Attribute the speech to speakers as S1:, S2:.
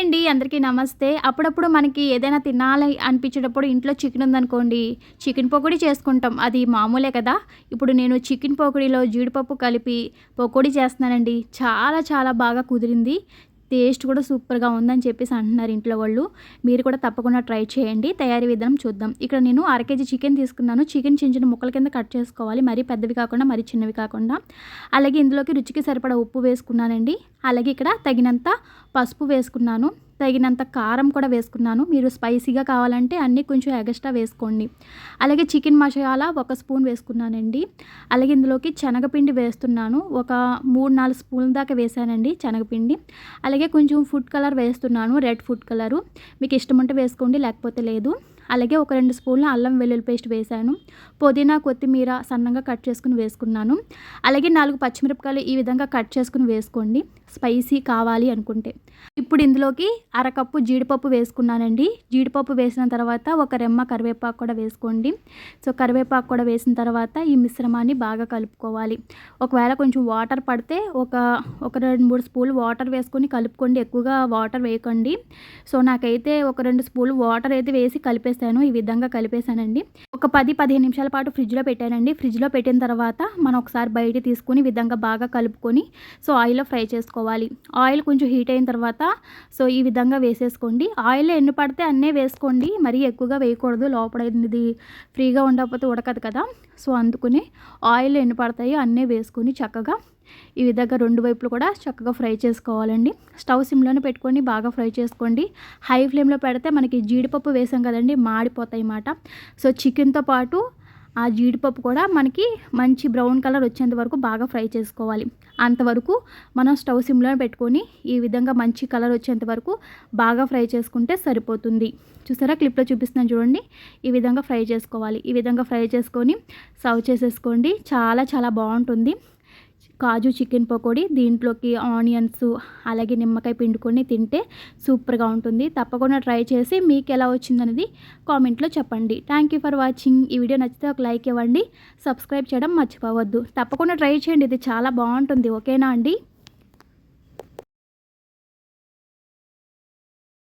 S1: అండి అందరికీ నమస్తే. అప్పుడప్పుడు మనకి ఏదైనా తినాలి అనిపించేటప్పుడు ఇంట్లో చికెన్ ఉందనుకోండి చికెన్ పకోడీ చేసుకుంటాం. అది మామూలే కదా. ఇప్పుడు నేను చికెన్ పకోడీలో జీడిపప్పు కలిపి పకోడీ చేస్తున్నానండి. చాలా చాలా బాగా కుదిరింది. టేస్ట్ కూడా సూపర్గా ఉందని చెప్పేసి అంటున్నారు ఇంట్లో వాళ్ళు. మీరు కూడా తప్పకుండా ట్రై చేయండి. తయారీ విధానం చూద్దాం. ఇక్కడ నేను అర కేజీ చికెన్ తీసుకున్నాను. చికెన్ చిన్న చిన్న ముక్కల కింద కట్ చేసుకోవాలి. మరీ పెద్దవి కాకుండా మరీ చిన్నవి కాకుండా. అలాగే ఇందులోకి రుచికి సరిపడా ఉప్పు వేసుకున్నానండి. అలాగే ఇక్కడ తగినంత పసుపు వేసుకున్నాను. తగినంత కారం కూడా వేసుకున్నాను. మీరు స్పైసీగా కావాలంటే అన్నీ కొంచెం ఎగస్ట్రా వేసుకోండి. అలాగే చికెన్ మసాలా ఒక స్పూన్ వేసుకున్నానండి. అలాగే ఇందులోకి శనగపిండి వేస్తున్నాను. ఒక మూడు నాలుగు స్పూన్ దాకా వేసానండి శనగపిండి. అలాగే కొంచెం ఫుడ్ కలర్ వేస్తున్నాను. Red food colour. మీకు ఇష్టం ఉంటే వేసుకోండి లేకపోతే లేదు. అలాగే ఒక రెండు స్పూన్ల అల్లం వెల్లుల్లి పేస్ట్ వేశాను. పుదీనా కొత్తిమీర సన్నగా కట్ చేసుకుని వేసుకున్నాను. అలాగే నాలుగు పచ్చిమిరపకాయలు ఈ విధంగా కట్ చేసుకుని వేసుకోండి. స్పైసీ కావాలి అనుకుంటే. ఇప్పుడు ఇందులోకి అరకప్పు జీడిపప్పు వేసుకున్నానండి. జీడిపప్పు వేసిన తర్వాత ఒక రెమ్మ కరివేపాకు కూడా వేసుకోండి. సో కరివేపాకు కూడా వేసిన తర్వాత ఈ మిశ్రమాన్ని బాగా కలుపుకోవాలి. ఒకవేళ కొంచెం వాటర్ పడితే ఒక ఒక రెండు మూడు స్పూన్లు వాటర్ వేసుకొని కలుపుకోండి. ఎక్కువగా వాటర్ వేయకండి. సో నాకైతే ఒక రెండు స్పూన్లు వాటర్ అయితే వేసి కలిపేసాను ఈ విధంగా కలిపేసానండి ఒక పది పదిహేను నిమిషాల పాటు ఫ్రిడ్జ్లో పెట్టానండి. ఫ్రిడ్జ్లో పెట్టిన తర్వాత మనం ఒకసారి బయట తీసుకొని విధంగా బాగా కలుపుకొని సో ఆయిల్లో ఫ్రై చేసుకోవాలి. ఆయిల్ కొంచెం హీట్ అయిన తర్వాత సో ఈ విధంగా వేసేసుకోండి. ఆయిల్ ఎన్ని పడితే అన్నీ వేసుకోండి. మరీ ఎక్కువగా వేయకూడదు. లోపల ఇది ఫ్రీగా ఉండకపోతే ఉడకదు కదా. సో అందుకుని ఆయిల్ ఎన్ని పడతాయో అన్నీ వేసుకొని చక్కగా ఈ విధంగా రెండు వైపులు కూడా చక్కగా ఫ్రై చేసుకోవాలండి. స్టవ్ సిమ్లోనే పెట్టుకొని బాగా ఫ్రై చేసుకోండి. హై ఫ్లేమ్లో పెడితే మనకి జీడిపప్పు వేసాం కదండి మాడిపోతాయి అన్నమాట. సో చికెన్తో పాటు ఆ జీడిపప్పు కూడా మనకి మంచి బ్రౌన్ కలర్ వచ్చేంత వరకు బాగా ఫ్రై చేసుకోవాలి. అంతవరకు మనం స్టవ్ సిమ్లో పెట్టుకొని ఈ విధంగా మంచి కలర్ వచ్చేంత వరకు బాగా ఫ్రై చేసుకుంటే సరిపోతుంది. చూసారా? క్లిప్లో చూపిస్తున్నాను చూడండి. ఈ విధంగా ఫ్రై చేసుకోవాలి. ఈ విధంగా ఫ్రై చేసుకొని సర్వ్ చేసేసుకోండి. చాలా చాలా బాగుంటుంది. కాజు చికెన్ పకోడీ దీంట్లోకి ఆనియన్స్ అలాగే నిమ్మకాయ పిండుకొని తింటే సూపర్గా ఉంటుంది. తప్పకుండా ట్రై చేసి మీకు ఎలా వచ్చిందనేది కామెంట్లో చెప్పండి. థ్యాంక్ యూ ఫర్ వాచింగ్ ఈ వీడియో నచ్చితే ఒక లైక్ ఇవ్వండి. సబ్స్క్రైబ్ చేయడం మర్చిపోవద్దు. తప్పకుండా ట్రై చేయండి. ఇది చాలా బాగుంటుంది. ఓకేనా అండి?